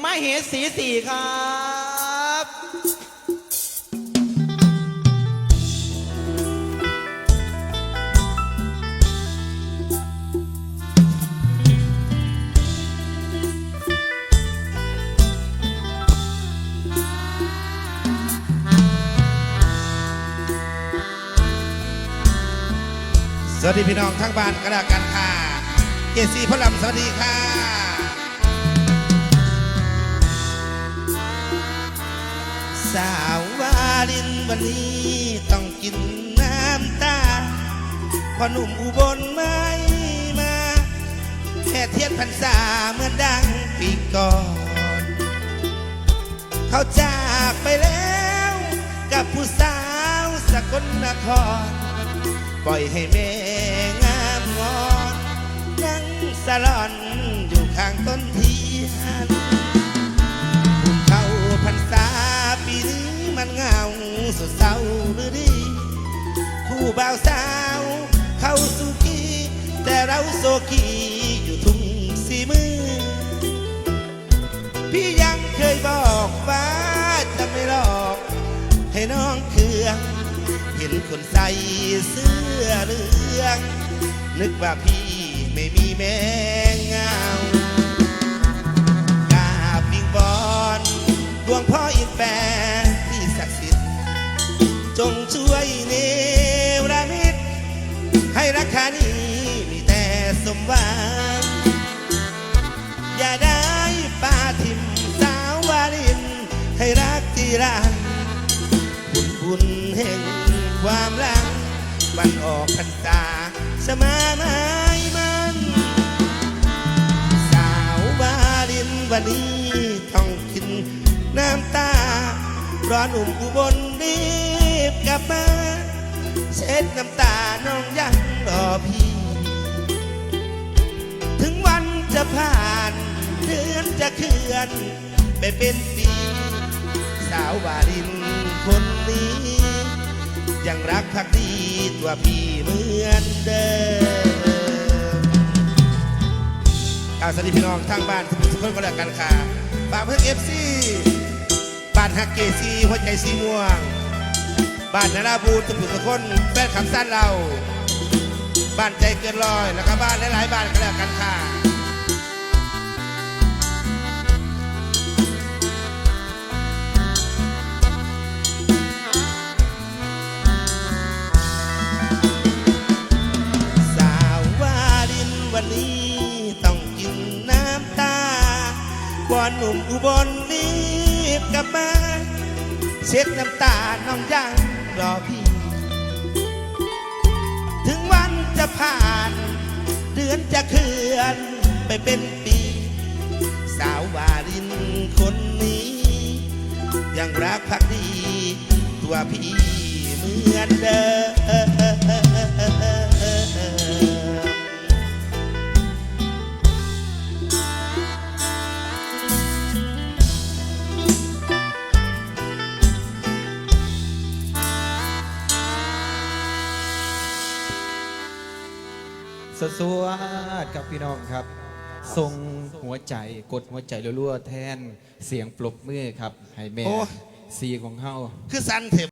มาเหสีสี่ครับสวัสดีพี่น้องทั้งบ้านกระดากันค่ะ เกซีพระลำสวัสดีค่ะ วันนี้ต้องกินน้ำตาพอหนุ่มอุบลไม่มา แค่เทียนพรรษาเมื่อดังปีก่อน เขาจากไปแล้วกับผู้สาวสกลนคร ปล่อยให้แม่งามงอนนั่งสลอนอยู่ข้างต้นที สดเศร้าหรือดีผู้บ่าวสาว เข้าสุกีแต่เราโซกีอยู่ทุ่งสีมือ พี่ยังเคยบอกว่าจะไม่หลอก ให้น้องเคืองเห็นคนใส่เสื้อเหลือง นึกว่าพี่ไม่มีแม่ ช่วยเนรมิตให้ราคานี้มีแต่สมหวังอย่าได้ปาทิมสาววาลิน ให้รักที่รันบุญบุญแห่งความรักวันออกพรรษาสมาไม้มัน สาววาลินวันนี้ต้องกินน้ำตาร้อนอุ่มอุบลรีบ กลับมา เช็ดน้ำตาน้องยังรอพี่ ถึงวันจะผ่านเดือนจะเคลื่อน ไปเป็นปี สาววารินคนนี้ ยังรักพักดีตัวพี่เหมือนเดิมกล่าวสวัสดีพี่น้องทางบ้านทุกคนก็แล้วกันค่ะฝากเพื่อนเอฟซีบ้านฮักเกซีหัวใจสีม่วง บ้านนาราบูทุกทุกคนแฟนคำสั้นเรา บ้านใจเกินร้อย แล้วก็บ้านหลายๆบ้านก็แล้วกันค่ะสาววาลินวันนี้ต้องกินน้ำตาบอนหนุ่มอุบลรีบกลับมา เช็ดน้ำตาน้องยัง รอพี่ ถึงวันจะผ่าน เดือนจะเคลื่อนไปเป็นปี สาววาลินคนนี้ ยังรักพักดี ตัวพี่เหมือนเดิม สวสวดครับพี่น้องครับ ทรงหัวใจกดหัวใจรัวๆแทนเสียงปรบมือครับ ให้แม่โอ้ สีของเฮา คือสันเถบ